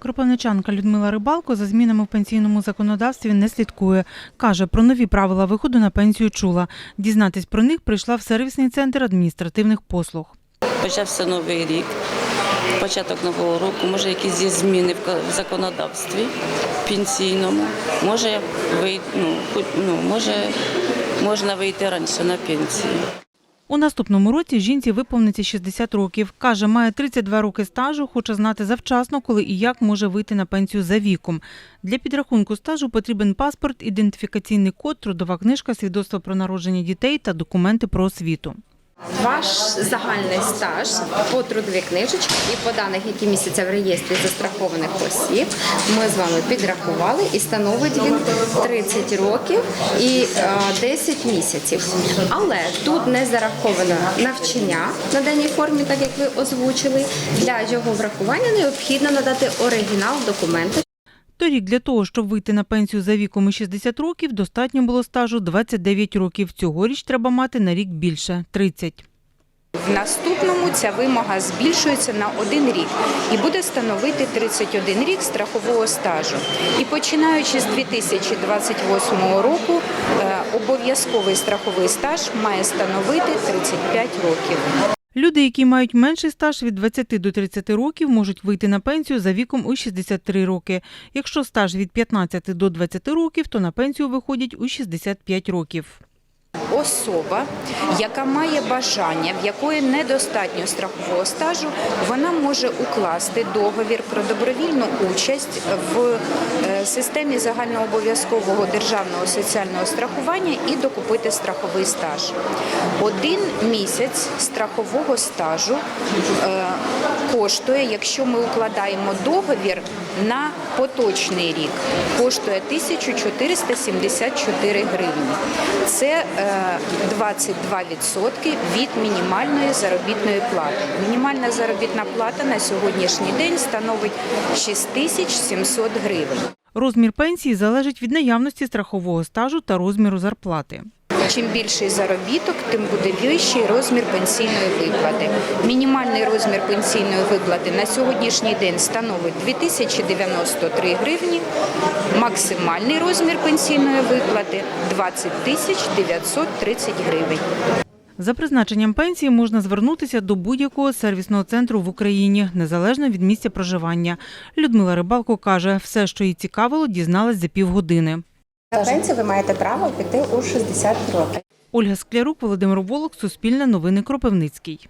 Кропивничанка Людмила Рибалко за змінами в пенсійному законодавстві не слідкує. Каже, про нові правила виходу на пенсію чула. Дізнатись про них прийшла в сервісний центр адміністративних послуг. Почався новий рік, початок нового року. Може, якісь є зміни в законодавстві пенсійному. Може, ну, ну, може, можна вийти раніше на пенсію. У наступному році жінці виповниться 60 років. Каже, має 32 роки стажу, хоче знати завчасно, коли і як може вийти на пенсію за віком. Для підрахунку стажу потрібен паспорт, ідентифікаційний код, трудова книжка, свідоцтво про народження дітей та документи про освіту. Ваш загальний стаж по трудовій книжечці і по даних, які містяться в реєстрі застрахованих осіб, ми з вами підрахували і становить він 30 років і е, 10 місяців. Але тут не зараховано навчання на даній формі, так як ви озвучили. Для його врахування необхідно надати оригінал документу. Торік для того, щоб вийти на пенсію за віком і 60 років, достатньо було стажу 29 років. Цьогоріч треба мати на рік більше – 30. В наступному ця вимога збільшується на один рік і буде становити 31 рік страхового стажу. І починаючи з 2028 року е, обов'язковий страховий стаж має становити 35 років. Люди, які мають менший стаж від 20 до 30 років, можуть вийти на пенсію за віком у 63 роки. Якщо стаж від 15 до 20 років, то на пенсію виходять у 65 років. Особа, яка має бажання, в якої недостатньо страхового стажу, вона може укласти договір про добровільну участь в е, системі загальнообов'язкового державного соціального страхування і докупити страховий стаж. Один місяць страхового стажу е, коштує, якщо ми укладаємо договір на поточний рік, коштує 1474 гривні. Це е, 22% від мінімальної заробітної плати. Мінімальна заробітна плата на сьогоднішній день становить 6700 гривень. Розмір пенсії залежить від наявності страхового стажу та розміру зарплати. Чим більший заробіток, тим буде вищий розмір пенсійної виплати. Мінімальний розмір пенсійної виплати на сьогоднішній день становить 2093 гривні. Максимальний розмір пенсійної виплати 20 тисяч 930 гривень. За призначенням пенсії можна звернутися до будь-якого сервісного центру в Україні, незалежно від місця проживання. Людмила Рибалко каже, все, що її цікавило, дізналась за півгодини. На пенсію ви маєте право піти у 60 років. Ольга Склярук, Володимир Волок, Суспільне новини Кропивницький.